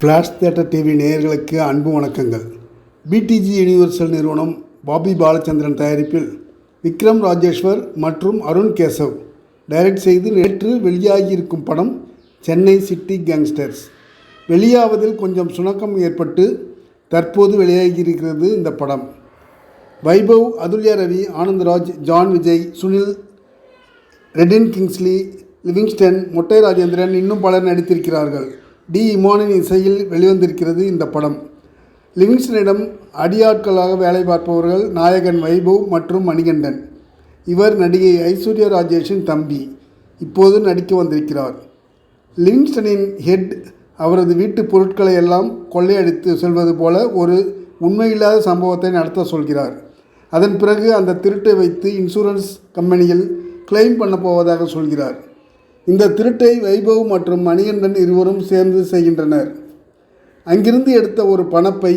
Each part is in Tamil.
ஃப்ளாஷ் தேட்டர் டிவி நேயர்களுக்கு அன்பு வணக்கங்கள். பிடிஜி யூனிவர்சல் நிறுவனம் பாபி பாலச்சந்திரன் தயாரிப்பில் விக்ரம் ராஜேஸ்வர் மற்றும் அருண் கேசவ் டைரக்ட் செய்து நேற்று வெளியாகியிருக்கும் படம் சென்னை சிட்டி கேங்ஸ்டர்ஸ். வெளியாவதில் கொஞ்சம் சுணக்கம் ஏற்பட்டு தற்போது வெளியாகியிருக்கிறது இந்த படம். Vaibhav Athulya Ravi Anandraj John Vijay Sunil Redin Kingsley Livingston Mottai Rajendran இன்னும் பலர் நடித்திருக்கிறார்கள். டி இமானின் இசையில் வெளிவந்திருக்கிறது இந்த படம். லிவிங்ஸ்டனிடம் அடியாட்களாக வேலை பார்ப்பவர்கள் நாயகன் வைபவ் மற்றும் மணிகண்டன். இவர் நடிகை ஐஸ்வர்யா ராஜேஷின் தம்பி. இப்போது நடிக்க வந்திருக்கிறார். லிவிங்ஸ்டனின் ஹெட் அவரது வீட்டு பொருட்களை எல்லாம் கொள்ளையடித்து செல்வது போல ஒரு உண்மையில்லாத சம்பவத்தை நடத்த சொல்கிறார். அதன் பிறகு அந்த திருட்டை வைத்து இன்சூரன்ஸ் கம்பெனியில் கிளைம் பண்ண போவதாக சொல்கிறார். இந்த திருட்டை வைபவ் மற்றும் மணிகண்டன் இருவரும் சேர்ந்து செய்கின்றனர். அங்கிருந்து எடுத்த ஒரு பணப்பை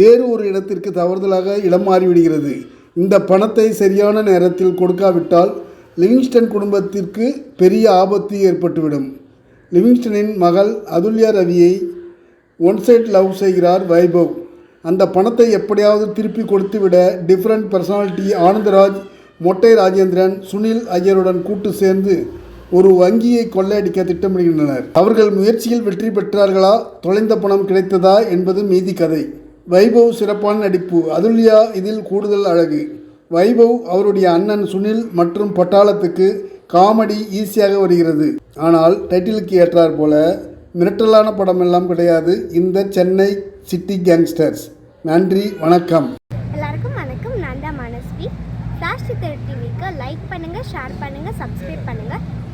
வேறு ஒரு இடத்திற்கு தவறுதலாக இடம் மாறிவிடுகிறது. இந்த பணத்தை சரியான நேரத்தில் கொடுக்காவிட்டால் லிவிங்ஸ்டன் குடும்பத்திற்கு பெரிய ஆபத்து ஏற்பட்டுவிடும். லிவிங்ஸ்டனின் மகள் அதுல்யா ரவியை ஒன் சைட் லவ் செய்கிறார் வைபவ். அந்த பணத்தை எப்படியாவது திருப்பி கொடுத்துவிட டிஃப்ரெண்ட் பர்சனாலிட்டி ஆனந்தராஜ் மொட்டை ராஜேந்திரன் சுனில் ஐயருடன் கூட்டு சேர்ந்து ஒரு வங்கியை கொள்ளையடிக்க திட்டமிடுகின்றனர். அவர்கள் முயற்சியில் வெற்றி பெற்றார்களா? தொலைந்த பணம் கிடைத்ததா என்பது மீதி கதை. வைபவ் சிறப்பான நடிப்பு. அதுல்யா இதில் கூடுதல் அழகு. வைபவ் அவருடைய அண்ணன் சுனில் மற்றும் பட்டாளத்துக்கு காமெடி ஈஸியாக வருகிறது. ஆனால் டைட்டிலுக்கு ஏற்றார் போல மிரட்டலான படமெல்லாம் கிடையாது. இந்த சென்னை சிட்டி கேங்ஸ்டர்ஸ். நன்றி வணக்கம். எல்லாருக்கும் வணக்கம். நான் தான் மனஸ்வி. டிவிக்கு லைக் பண்ணுங்கள் ஷேர் பண்ணுங்கள் சப்ஸ்கிரைப் பண்ணுங்கள்